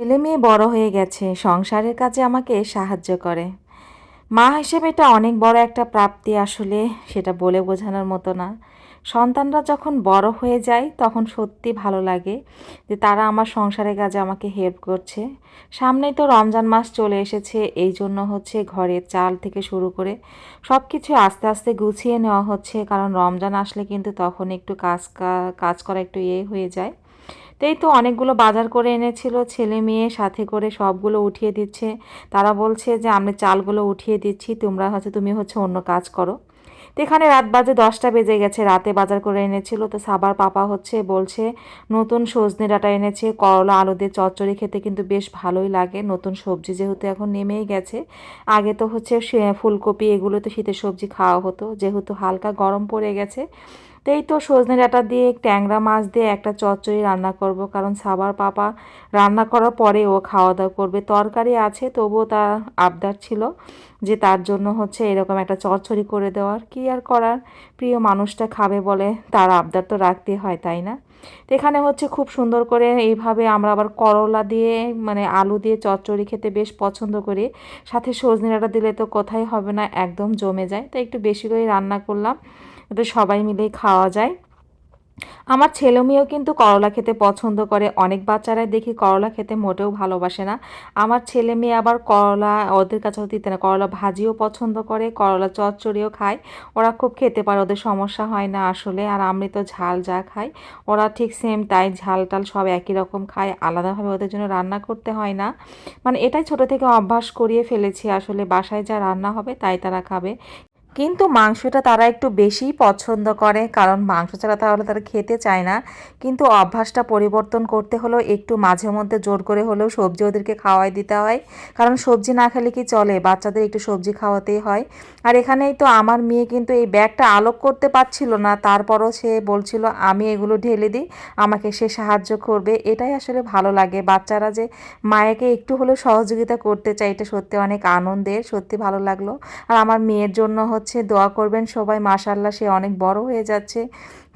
ছেলে মেয়ে বড় হয়ে গেছে, সংসারের কাজে আমাকে সাহায্য করে। মা হিসেবে এটা অনেক বড় একটা প্রাপ্তি আসলে, সেটা বলে বোঝানোর মতো না। সন্তানরা যখন বড় হয়ে যায়, তখন সত্যি ভালো লাগে যে তারা আমার সংসারের কাজে আমাকে হেল্প করছে। সামনেই তো রমজান মাস চলে এসেছে, এই জন্য হচ্ছে ঘরের চাল থেকে শুরু করে সব কিছু আস্তে আস্তে গুছিয়ে নেওয়া হচ্ছে, কারণ রমজান আসলে কিন্তু তখন একটু কাজ কাজ করা একটু ইয়ে হয়ে যায়। তো এই তো অনেকগুলো বাজার করে এনেছিল, ছেলে মেয়ে সাথে করে সবগুলো উঠিয়ে দিচ্ছে। তারা বলছে যে, আমি চালগুলো উঠিয়ে দিচ্ছি, তোমরা হচ্ছে, তুমি হচ্ছে অন্য কাজ করো। তো এখানে রাত বাজে দশটা বেজে গেছে, রাতে বাজার করে এনেছিল। তো সাবার পাপা হচ্ছে, বলছে, নতুন সজনে ডাটা এনেছে, করলা, আলু দিয়ে চচ্চড়ি খেতে কিন্তু বেশ ভালোই লাগে। নতুন সবজি যেহেতু এখন নেমেই গেছে, আগে তো হচ্ছে ফুলকপি এগুলো তো শীতের সবজি খাওয়া হতো। যেহেতু হালকা গরম পড়ে গেছে তো এই তো সজনে ডাঁটা দিয়ে ট্যাংরা মাছ দিয়ে একটা চচ্চড়ি রান্না করব, কারণ সাবার পাপা রান্না করার পরে ও খাওয়া দাওয়া করবে। তরকারি আছে, তবুও তার আবদার ছিল যে তার জন্য হচ্ছে এরকম একটা চচ্চড়ি করে দেওয়ার। কি আর করার? প্রিয় মানুষটা খাবে বলে তার আবদার তো রাখতে হয়, তাই না? তো এখানে হচ্ছে খুব সুন্দর করে এইভাবে আমরা আবার করলা দিয়ে মানে আলু দিয়ে চচ্চড়ি খেতে বেশ পছন্দ করি। সাথে সজনে ডাঁটা দিলে তো কোথায় হবে না, একদম জমে যায়। তো একটু বেশি করে রান্না করলাম। যাতে সবাই মিলেই খাওয়া যায়। আমার ছেলে মেয়েও কিন্তু করলা খেতে পছন্দ করে। অনেক বাচ্চারাই দেখি করলা খেতে মোটেও ভালোবাসে না। আমার ছেলে মেয়ে আবার করলা, ওদের কাছে দিতে না। করলা ভাজিও পছন্দ করে, করলা চচ্চড়িও খায়। ওরা খুব খেতে পারে, ওদের সমস্যা হয় না আসলে। আর আমি তো ঝাল যা খাই ওরা ঠিক সেম তাই ঝাল টাল সব একই রকম খায়। আলাদাভাবে ওদের জন্য রান্না করতে হয় না। মানে এটাই ছোট থেকে অভ্যাস করিয়ে ফেলেছি আসলে। বাসায় যা রান্না হবে তাই তারা খাবে। কিন্তু মাংসটা তারা একটু বেশিই পছন্দ করে, কারণ মাংস ছাড়া তাহলে তারা খেতে চায় না। কিন্তু অভ্যাসটা পরিবর্তন করতে হলেও একটু মাঝে মধ্যে জোর করে হলেও সবজি ওদেরকে খাওয়াই দিতে হয়। কারণ সবজি না খেলে কি চলে? বাচ্চাদের একটু সবজি খাওয়াতেই হয়। আর এখানেই তো আমার মেয়ে কিন্তু এই ব্যাগটা আলোক করতে পারছিল না, তারপরও সে বলছিল, আমি এগুলো ঢেলে দিই, আমাকে সে সাহায্য করবে। এটাই আসলে ভালো লাগে। বাচ্চারা যে মায়েকে একটু হলেও সহযোগিতা করতে চায়, এটা সত্যি অনেক আনন্দের, সত্যি ভালো লাগল। আর আমার মেয়ের জন্য হচ্ছে দোয়া করবেন সবাই। মাশাল্লাহ সে অনেক বড় হয়ে যাচ্ছে।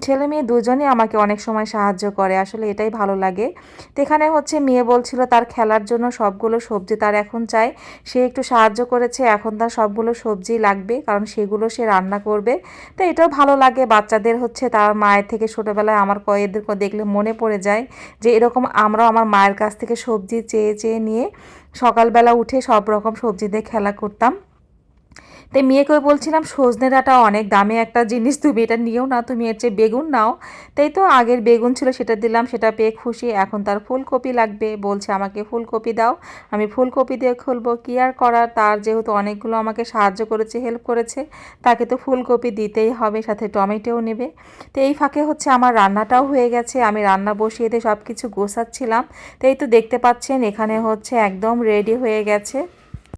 ছেলে মেয়ে দুজনেই আমাকে অনেক সময় সাহায্য করে, আসলে এটাই ভালো লাগে। তো এখানে হচ্ছে, মেয়ে বলছিল তার খেলার জন্য সবগুলো সবজি তার এখন চাই। সে একটু সাহায্য করেছে, এখন তার সবগুলো সবজি লাগবে, কারণ সেগুলো সে রান্না করবে। তো এটাও ভালো লাগে, বাচ্চাদের হচ্ছে, তার মায়ের থেকে ছোটোবেলায় আমার কয়েদের দেখলে মনে পড়ে যায় যে এরকম আমরাও আমার মায়ের কাছ থেকে সবজি চেয়ে চেয়ে নিয়ে সকালবেলা উঠে সব রকম সবজি দিয়ে খেলা করতাম। তাই মেয়েকে বলছিলাম সজনে ডাঁটা অনেক দামে একটা জিনিস, তুমি এটা নিও না, তুমি এর চেয়ে বেগুন নাও। তাই তো আগের বেগুন ছিল, সেটা দিলাম, সেটা পেয়ে খুশি, এখন তার ফুলকপি লাগবে, বলছে আমাকে ফুলকপি দাও। আমি ফুলকপি দিয়ে খুলবো, কী আর করার, তার যেহেতু অনেকগুলো আমাকে সাহায্য করেছে, হেল্প করেছে, তাকে তো ফুলকপি দিতেই হবে, সাথে টমেটোও নেবে। তো এই ফাঁকে হচ্ছে আমার রান্নাটাও হয়ে গেছে, আমি রান্না বসিয়ে দিয়ে সব কিছু গোছাচ্ছিলাম। তো এই তো দেখতে পাচ্ছেন, এখানে হচ্ছে একদম রেডি হয়ে গেছে।